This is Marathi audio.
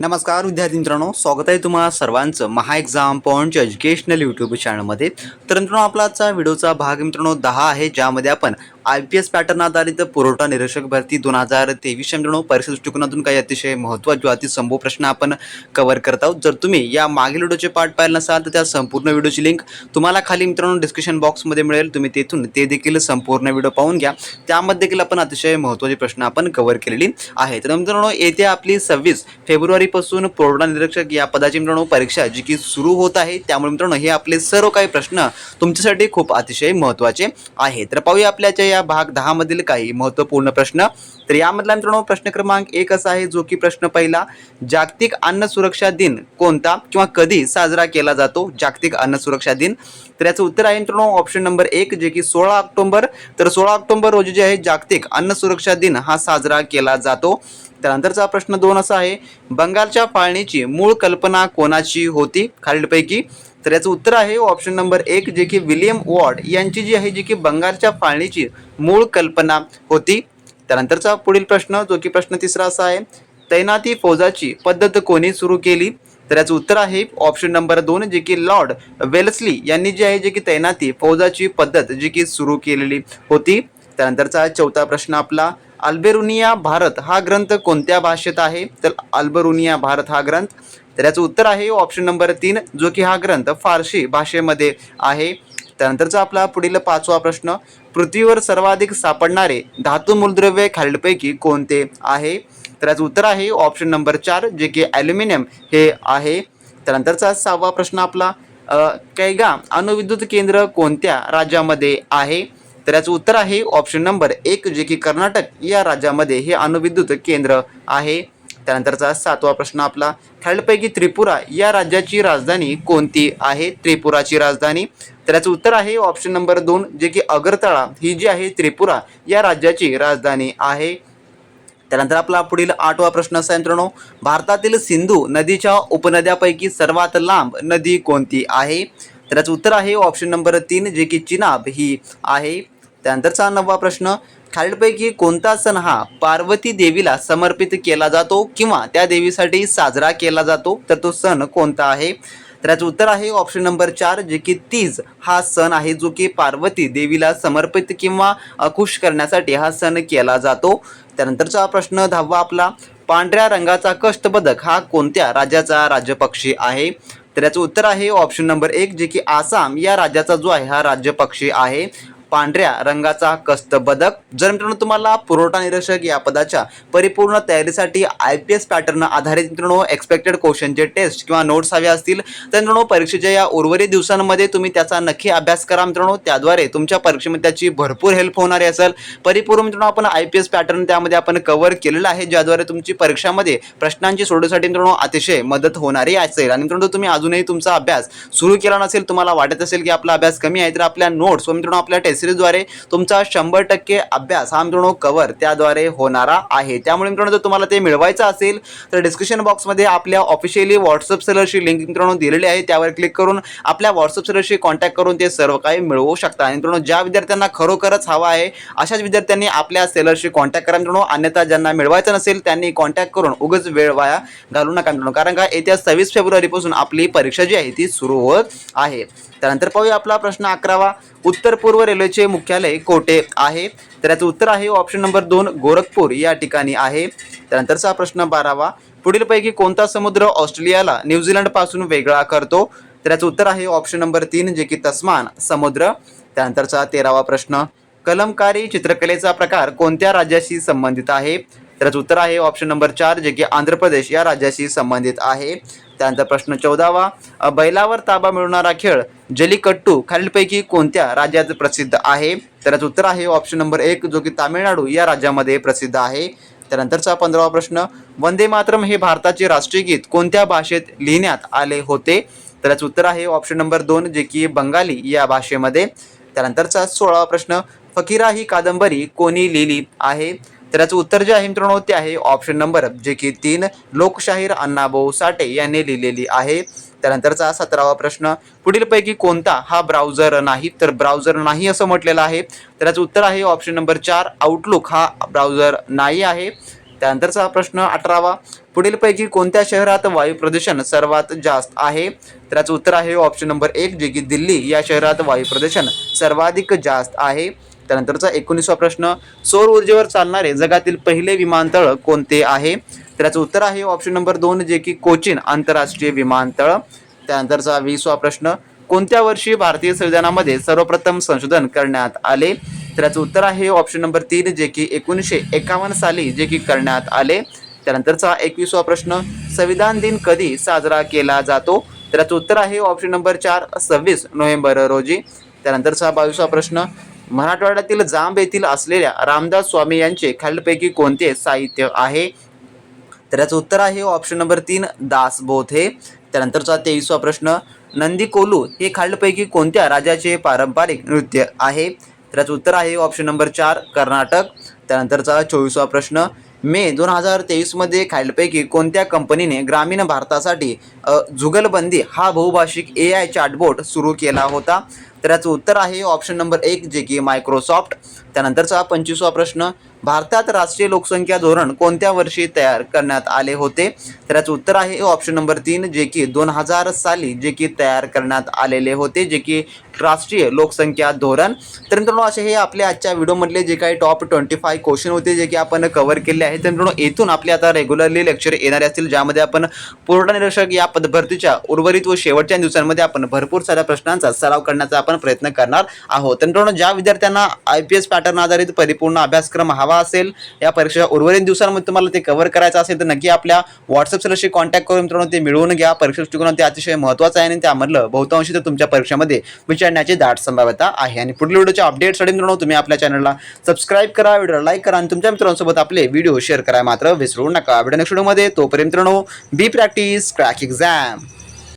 नमस्कार विद्यार्थी मित्रांनो स्वागत आहे तुम्हाला सर्वांचं महा एक्झाम पॉईंटच्या एज्युकेशनल यूट्यूब चॅनलमध्ये तर मित्रांनो आपला आजचा व्हिडिओचा भाग मित्रांनो दहा आहे ज्यामध्ये आपण आय पी एस पॅटर्न आधारित पुरवठा निरीक्षक भरती दोन हजार तेवीस मित्रांनो परीक्षा दृष्टिकोनातून काही अतिशय महत्त्वाचे अति संभव प्रश्न आपण कव्हर करत आहोत. जर तुम्ही या मागील व्हिडिओचे पार्ट पाहिलं नसाल तर त्या संपूर्ण व्हिडिओची लिंक तुम्हाला खाली मित्रांनो डिस्क्रिप्शन बॉक्समध्ये मिळेल. तुम्ही तेथून ते देखील संपूर्ण व्हिडिओ पाहून घ्या. त्यामध्ये देखील आपण अतिशय महत्त्वाचे प्रश्न आपण कव्हर केलेली आहे तर मित्रांनो येत्या आपली सव्वीस फेब्रुवारी फेब्रुवारीपासून पूर्ण निरीक्षक या पदाची मित्रांनो परीक्षा जी की सुरू होत आहे त्यामुळे मित्रांनो हे आपले सर्व काही प्रश्न तुमच्यासाठी खूप अतिशय महत्त्वाचे आहे तर पाहूया आपल्याच्या या भाग दहामधील काही महत्त्वपूर्ण प्रश्न. तर यामधला मित्रांनो प्रश्न क्रमांक एक असा आहे जो की प्रश्न पहिला जागतिक अन्न सुरक्षा दिन कोणता किंवा कधी साजरा केला जातो? जागतिक अन्न सुरक्षा दिन. तर याचं उत्तर आहे मित्रांनो ऑप्शन नंबर एक जे की सोळा ऑक्टोबर. तर सोळा ऑक्टोबर रोजी जे आहे जागतिक अन्न सुरक्षा दिन हा साजरा केला जातो. त्यानंतरचा प्रश्न दोन असा आहे बंगालच्या फाळणीची मूळ कल्पना कोणाची होती? खालीलपैकी. तर याचं उत्तर आहे ऑप्शन नंबर एक जे की विलियम वॉर्ड यांची जी आहे जी की बंगालच्या फाळणीची मूळ कल्पना होती. त्यानंतरचा पुढील प्रश्न जो की प्रश्न तिसरा असा आहे तैनाती फौजाची पद्धत कोणी सुरू केली? तर याचं उत्तर आहे ऑप्शन नंबर दोन जे की लॉर्ड वेल्सली यांनी जी आहे जे की तैनाती फौजाची पद्धत जी की सुरू केलेली होती. त्यानंतरचा चौथा प्रश्न आपला अल्बेरुनिया भारत हा ग्रंथ कोणत्या भाषेत आहे? तर अल्बेरुनिया भारत हा ग्रंथ. तर याचं उत्तर आहे ऑप्शन नंबर तीन जो की हा ग्रंथ फारसी भाषेमध्ये आहे. त्यानंतरचा आपला पुढील पाचवा प्रश्न पृथ्वीवर सर्वाधिक सापडणारे धातू मूलद्रव्य खालीलपैकी कोणते आहे? तर याचं उत्तर आहे ऑप्शन नंबर चार जे की ॲल्युमिनियम हे आहे. त्यानंतरचा सहावा प्रश्न आपला कैगा अणुविद्युत केंद्र कोणत्या राज्यामध्ये आहे? तर याचं उत्तर आहे ऑप्शन नंबर एक जे की कर्नाटक या राज्यामध्ये हे अणुविद्युत केंद्र आहे. त्यानंतरचा सातवा प्रश्न आपला खालीलपैकी त्रिपुरा या राज्याची राजधानी कोणती आहे? त्रिपुराची राजधानी. तर याचं उत्तर आहे ऑप्शन नंबर दोन जे की अगरतळा ही जी आहे त्रिपुरा या राज्याची राजधानी आहे. त्यानंतर आपला पुढील आठवा प्रश्न असा मित्रांनो भारतातील सिंधू नदीच्या उपनद्यापैकी सर्वात लांब नदी कोणती आहे? तर याचं उत्तर आहे ऑप्शन नंबर तीन जे की चिनाब ही आहे. त्यानंतरचा नववा प्रश्न खालीलपैकी कोणता सण हा पार्वती देवीला समर्पित केला जातो किंवा त्या देवीसाठी साजरा केला जातो? तर तो सण कोणता आहे? तर याचं उत्तर आहे ऑप्शन नंबर चार जे की तीज हा सण आहे जो की पार्वती देवीला समर्पित किंवा अकुश खुश करण्यासाठी हा सण केला जातो. त्यानंतरचा प्रश्न दहावा आपला पांढऱ्या रंगाचा कष्टबदक हा कोणत्या राज्याचा राज्यपक्षी आहे? तर याचं उत्तर आहे ऑप्शन नंबर एक जे की आसाम या राज्याचा जो आहे हा राज्यपक्षी आहे. पांढऱ्या रंगाचा कस्त बदक. जर मित्रांनो तुम्हाला पुरवठा निरीक्षक या पदाच्या परिपूर्ण तयारीसाठी आय पी एस पॅटर्न आधारित मित्रांनो एक्सपेक्टेड क्वेश्चनचे टेस्ट किंवा नोट्स हवे असतील तर मित्रांनो परीक्षेच्या या उर्वरित दिवसांमध्ये तुम्ही त्याचा नक्की अभ्यास करा मित्रांनो. त्याद्वारे तुमच्या परीक्षेमध्ये त्याची भरपूर हेल्प होणारी असेल. परिपूर्ण मित्रांनो आपण आय पी एस पॅटर्न त्यामध्ये आपण कव्हर केलेलं आहे ज्याद्वारे तुमची परीक्षामध्ये प्रश्नांची सोडवण्यासाठी मित्रांनो अतिशय मदत होणारी असेल. आणि मित्रांनो तुम्ही अजूनही तुमचा अभ्यास सुरू केला नसेल तुम्हाला वाटत असेल की आपला अभ्यास कमी आहे तर आपल्या नोट्स व मित्रांनो आपल्या टेस्ट सिरीजद्वारे तुमचा शंभर टक्के अभ्यास हा मित्रांनो कवर त्याद्वारे होणारा आहे. त्यामुळे मित्रांनो जर तुम्हाला ते मिळवायचं असेल तर डिस्क्रिप्शन बॉक्समध्ये आपल्या ऑफिशियली व्हॉट्सअप सेलरशी लिंक मित्रांनो दिलेली आहे. त्यावर क्लिक करून आपल्या व्हॉट्सअप सेलरशी कॉन्टॅक्ट करून ते सर्व काही मिळवू शकता. आणि मित्रांनो ज्या विद्यार्थ्यांना खरोखरच हवा आहे अशाच विद्यार्थ्यांनी आपल्या सेलरशी कॉन्टॅक्ट करा. मित्रांनो अन्यथा ज्यांना मिळवायचं नसेल त्यांनी कॉन्टॅक्ट करून उगाच वेळ वाया घालू नका मित्रांनो. कारण का येत्या सव्वीस फेब्रुवारीपासून आपली परीक्षा जी आहे ती सुरू होत आहे. त्यानंतर पाहूया आपला प्रश्न अकरावा. उत्तर पूर्व रेल्वेचे मुख्यालय कोठे आहे. तर याचं उत्तर आहे ऑप्शन नंबर दोन गोरखपूर या ठिकाणी आहे. त्यानंतरचा प्रश्न बारावा पुढीलपैकी कोणता समुद्र ऑस्ट्रेलियाला न्यूझीलंडपासून वेगळा करतो? तर याचं उत्तर आहे ऑप्शन नंबर तीन जे की तस्मान समुद्र. त्यानंतरचा तेरावा प्रश्न कलमकारी चित्रकलेचा प्रकार कोणत्या राज्याशी संबंधित आहे? त्याचं उत्तर आहे ऑप्शन नंबर चार जे की आंध्र प्रदेश या राज्याशी संबंधित आहे. त्यानंतर प्रश्न चौदावा बैलावर ताबा मिळवणारा खेळ जलीकट्टू खालीलपैकी कोणत्या राज्यात प्रसिद्ध आहे? त्याचं उत्तर आहे ऑप्शन नंबर एक जो की तामिळनाडू या राज्यामध्ये प्रसिद्ध आहे. त्यानंतरचा पंधरावा प्रश्न वंदे मातरम हे भारताचे राष्ट्रीय गीत कोणत्या भाषेत लिहिण्यात आले होते? त्याचं उत्तर आहे ऑप्शन नंबर दोन जे की बंगाली या भाषेमध्ये. त्यानंतरचा सोळावा प्रश्न फकीरा ही कादंबरी कोणी लिहिली आहे? तर याचं उत्तर जे आहे मित्रांनो ते आहे ऑप्शन नंबर जे की तीन लोकशाहीर अण्णाभाऊ साठे यांनी लिहिलेली आहे. त्यानंतरचा सतरावा प्रश्न पुढीलपैकी कोणता हा ब्राउझर नाही? तर ब्राउझर नाही असं म्हटलेलं आहे. तर याचं उत्तर आहे ऑप्शन नंबर चार आउटलुक हा ब्राउझर नाही आहे. त्यानंतरचा प्रश्न अठरावा पुढीलपैकी कोणत्या शहरात वायू प्रदूषण सर्वात जास्त आहे? तर याचं उत्तर आहे ऑप्शन नंबर एक जे की दिल्ली या शहरात वायू प्रदूषण सर्वाधिक जास्त आहे. त्यानंतरचा एकोणीसवा प्रश्न सौर ऊर्जेवर चालणारे जगातील पहिले विमानतळ कोणते आहे? त्याचं उत्तर आहे ऑप्शन नंबर दोन जे की कोचीन आंतरराष्ट्रीय विमानतळ. त्यानंतरचा वीसवा प्रश्न कोणत्या वर्षी भारतीय संविधानामध्ये सर्वप्रथम संशोधन करण्यात आले? त्याचं उत्तर आहे ऑप्शन नंबर तीन जे की एकोणीसशे एकावन्न साली जे की करण्यात आले. त्यानंतरचा एकवीसवा प्रश्न संविधान दिन कधी साजरा केला जातो? त्याचं उत्तर आहे ऑप्शन नंबर चार सव्वीस नोव्हेंबर रोजी. त्यानंतरचा बावीसवा प्रश्न मराठवाड्यातील जांब येथील असलेल्या रामदास स्वामी यांचे खालीलपैकी कोणते साहित्य आहे? तर याचं उत्तर आहे ऑप्शन नंबर तीन दासबोधे त्यानंतरचा तेवीसवा प्रश्न नंदी कोलू हे खालीलपैकी कोणत्या राज्याचे पारंपरिक नृत्य आहे? तर याचं उत्तर आहे ऑप्शन नंबर चार कर्नाटक. त्यानंतरचा चोवीसवा प्रश्न मे दोन हजार तेवीसमध्ये खालीलपैकी कोणत्या कंपनीने ग्रामीण भारतासाठी जुगलबंदी हा बहुभाषिक ए आय चॅटबोट सुरू केला होता? तर याचं उत्तर आहे. ऑप्शन नंबर एक जे की मायक्रोसॉफ्ट त्यानंतरचा पंचवीसवा प्रश्न. भारतात राष्ट्रीय लोकसंख्या धोरण कोणत्या वर्षी तयार करण्यात आले होते? तर याचं उत्तर आहे ऑप्शन नंबर तीन जे की दोन हजार साली जे की तयार करण्यात आलेले होते जे की राष्ट्रीय लोकसंख्या धोरण. तर मित्रांनो असे हे आपल्या आजच्या व्हिडिओमधले जे काही टॉप ट्वेंटी फाय क्वेश्चन होते जे की आपण कव्हर केले आहेत. तर मित्रांनो येथून आपले आता रेग्युलरली लेक्चर येणारे असतील ज्यामध्ये आपण पूर्ण निरीक्षक या पदभरतीच्या उर्वरित व शेवटच्या दिवसांमध्ये आपण भरपूर साऱ्या प्रश्नांचा सराव करण्याचा आपण प्रयत्न करणार आहोत. तर मित्रांनो ज्या विद्यार्थ्यांना आय पी एस पॅटर्न आधारित परिपूर्ण अभ्यासक्रम हवा असेल या परीक्षेच्या उर्वरित दिवसांमध्ये तुम्हाला ते कव्हर करायचं असेल तर नक्की आपल्या व्हॉट्सअप सरशी कॉन्टॅक्ट करून मित्रांनो ते मिळवून घ्या. परीक्षा दृष्टिकोनात ते अतिशय महत्त्वाचं आहे आणि त्यामधलं बहुतांशी तर तुमच्या परीक्षेमध्ये विचारण्याची दाट संभाव्यता आहे. आणि पुढील व्हिडिओच्या अपडेटसाठी मित्रांनो तुम्ही आपल्या चॅनलला सबस्क्राईब करा व्हिडिओ लाईक करा आणि तुमच्या मित्रांसोबत आपले व्हिडिओ शेअर करा. मात्र विसरू नका. व्हिडिओ नेक्स्ट व्हिडिओमध्ये तोपर्यंत मित्रांनो बी प्रॅक्टिस क्रॅक एक्झाम